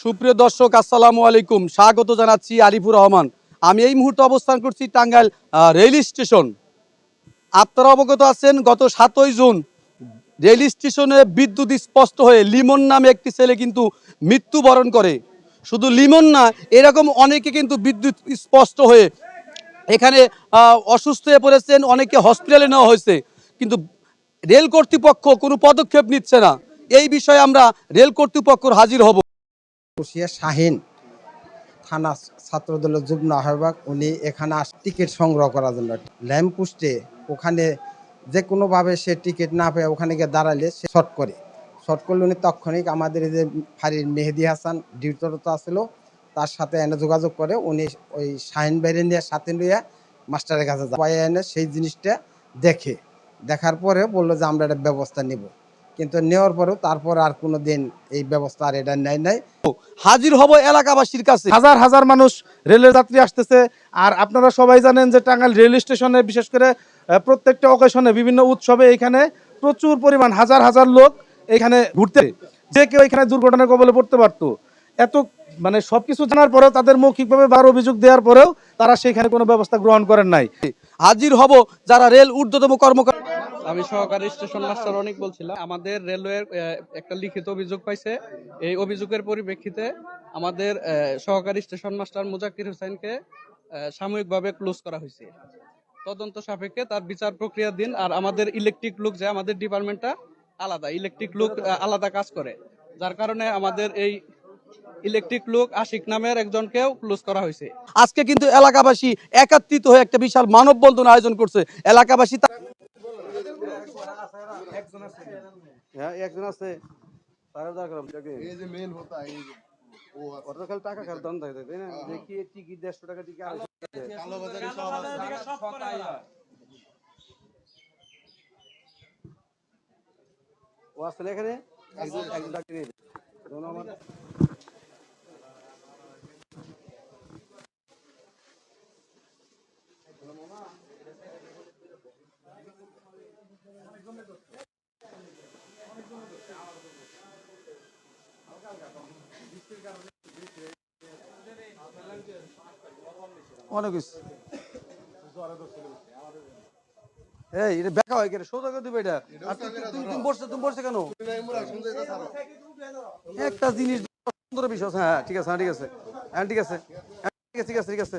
সুপ্রিয় দর্শক, আসসালামু আলাইকুম। স্বাগত জানাচ্ছি আরিফুর রহমান। আমি এই মুহূর্তে অবস্থান করছি টাঙ্গাইল রেল স্টেশন। আপনারা অবগত আছেন, গত সাতই জুন রেল স্টেশনে বিদ্যুৎ স্পষ্ট হয়ে লিমন নামে একটি ছেলে কিন্তু মৃত্যুবরণ করে। শুধু লিমন না, এরকম অনেকে কিন্তু বিদ্যুৎ স্পষ্ট হয়ে এখানে অসুস্থ হয়ে পড়েছেন, অনেকে হসপিটালে নেওয়া হয়েছে। কিন্তু রেল কর্তৃপক্ষ কোনো পদক্ষেপ নিচ্ছে না। এই বিষয়ে আমরা রেল কর্তৃপক্ষর হাজির হব। কুশিয়া শাহিন থানা ছাত্রদলের যুগ্ম আহ্বায়ক, উনি এখানে আস টিকিট সংগ্রহ করার জন্য। ল্যাম্প পোস্টে ওখানে যে কোনোভাবে সে টিকিট না পেয়ে ওখানে গিয়ে দাঁড়ালে সে শর্ট করে। শর্ট করলে উনি তৎক্ষণিক আমাদের যে ফাঁড়ির মেহেদি হাসান ডিউটরত আসলো তার সাথে এনে যোগাযোগ করে উনি ওই শাহিন বাইরে নিয়ে সাথে নিয়ে মাস্টারের কাছে যায়। এনে সেই জিনিসটা দেখে। দেখার পরে বলল যে আমরা একটা ব্যবস্থা নিব। কিন্তু নেওয়ার পরেও তারপর আর কোনো দিন এই ব্যবস্থা আর এটা নেয় নাই। হাজির হব এলাকাবাসীর কাছে। হাজার হাজার মানুষ রেলের যাত্রী আসতেছে। আর আপনারা সবাই জানেন যে টাঙ্গাইল রেল স্টেশনে বিশেষ করে প্রত্যেকটা অকেশনে বিভিন্ন উৎসবে এখানে প্রচুর পরিমাণ হাজার হাজার লোক এখানে ঘুরতে যে কেউ এখানে দুর্ঘটনার কবলে পড়তে পারতো। এত মানে সবকিছু জানার পরেও তাদের মৌখিকভাবে বার অভিযোগ দেওয়ার পরেও তারা সেখানে কোনো ব্যবস্থা গ্রহণ করেন নাই। হাজির হব যারা রেল ঊর্ধ্বতম কর্মকর্তা আমি সহকারী স্টেশন মাস্টার অনেক বলছিলাম। আমাদের রেলওয়ের একটা লিখিত অভিযোগ পাইছে। এই অভিযোগের পরিপ্রেক্ষিতে আমাদের সহকারী স্টেশন মাস্টার মুজাকির হোসেনকে সাময়িকভাবে ক্লোজ করা হয়েছে। তদন্ত সাপেক্ষে তার বিচার প্রক্রিয়া দিন আর আমাদের ইলেকট্রিক লুক যে আমাদের ডিপার্টমেন্টটা আলাদা, ইলেকট্রিক লুক আলাদা কাজ করে। যার কারণে আমাদের এই ইলেকট্রিক লুক আশিক নামের একজনকেও ক্লোজ করা হয়েছে। আজকে কিন্তু এলাকাবাসী একাত্রিত হয়ে একটা বিশাল মানববন্ধন আয়োজন করছে। এলাকাবাসী হ্যাঁ, একজন আছে। দরকার খালি টাকা খালি দাম থাকে, তাই না? যে কি টিকিট দেড়শো টাকা টিকিট আড়াইশো টাকা দেয়। ও আসলে এখানে? একজন একজন ডাক্তার নিয়ে আমার অনেক কিছু এই এটা বেকা হয় কেন? সোজা করে দিবে এটা। আর তুমি তুমি তুমি বসছো তুমি বসছো কেন? একটা জিনিস সুন্দর বিষয় হ্যাঁ ঠিক আছে হ্যাঁ ঠিক আছে। হ্যাঁ ঠিক আছে। হ্যাঁ, ঠিক আছে ঠিক আছে ঠিক আছে।